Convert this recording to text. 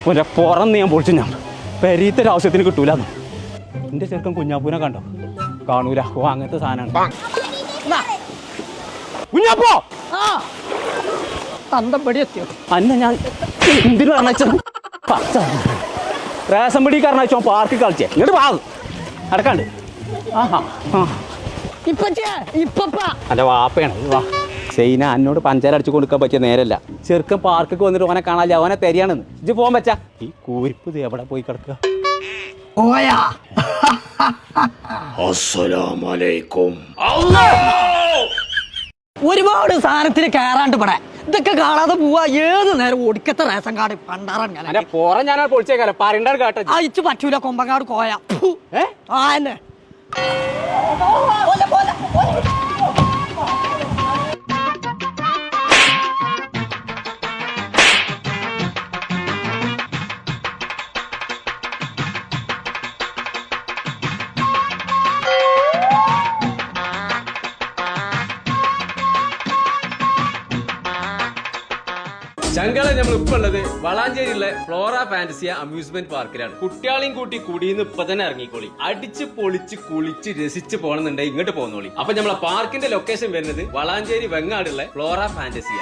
ഒരു പുറന്ന് ഞാൻ പൊളിച്ചു ഞാൻ. പരീത്തൊരു ആവശ്യത്തിന് കിട്ടൂല എന്റെ ചെറുക്കൻ കുഞ്ഞാപ്പൂനെ കണ്ടോ? കാണൂല. ഓ അങ്ങനത്തെ സാധനമാണ്. കുഞ്ഞാപ്പോ! തന്തപ്പടി എത്തിയോ? അന്ന ഞാൻ എന്തിനു പറഞ്ഞ പച്ച റേഷൻ പിടി കാരണം പാർക്കിൽ കളിച്ചേ. ഇങ്ങോട്ട് വാ അടക്കാണ്ട് ആഹാ ആ. ഇപ്പച്ചേ ഇപ്പപ്പ. അല്ല വാപ്പയാണ്. വാ. സൈന എന്നോട് പഞ്ചാര അടിച്ചു കൊടുക്കാൻ പറ്റിയ നേരല്ല. ചെറുക്കൻ പാർക്കൊക്കെ വന്നിട്ട് ഓനെ കാണാല്ല ഓനെ തെരിയാണെന്ന് ഇജ്ജ് പോകാൻ പറ്റാ. ഈ കൂരിപ്പ് ഇത് എവിടെ പോയി കിടക്കുക? ഓയാ ഒരുപാട് സാധനത്തിന് കയറാണ്ട് ഇവിടെ. ഇതൊക്കെ കാണാതെ പോവാ. ഏത് നേരം ഒടുക്കത്തെ റേഷൻ കാർഡ് പണ്ടാറാൻ ഞാൻ. അല്ല പോറ ഞാൻ പൊളിച്ചേക്കാലോ പറയണ്ടാണ് കേട്ടോ. അയച്ചു പറ്റൂല കൊമ്പങ്ങാട് കോയ. ആ എന്നെ ശങ്കള നമ്മൾ ഇപ്പൊ ഉള്ളത് വളാഞ്ചേരിയിലെ ഫ്ലോറ ഫാന്റസിയ അമ്യൂസ്മെന്റ് പാർക്കിലാണ് കുട്ടികളെയും കൂട്ടി കുടിയിന്ന് ഇപ്പൊ തന്നെ ഇറങ്ങിക്കോളി. അടിച്ച് പൊളിച്ച് കുളിച്ച് രസിച്ച് പോകണമെന്നുണ്ടെങ്കിൽ ഇങ്ങോട്ട് പോകുന്നോളി അപ്പൊ നമ്മളെ പാർക്കിന്റെ ലൊക്കേഷൻ വരുന്നത് വളാഞ്ചേരി വെങ്ങാടുള്ള ഫ്ലോറ ഫാന്റസിയ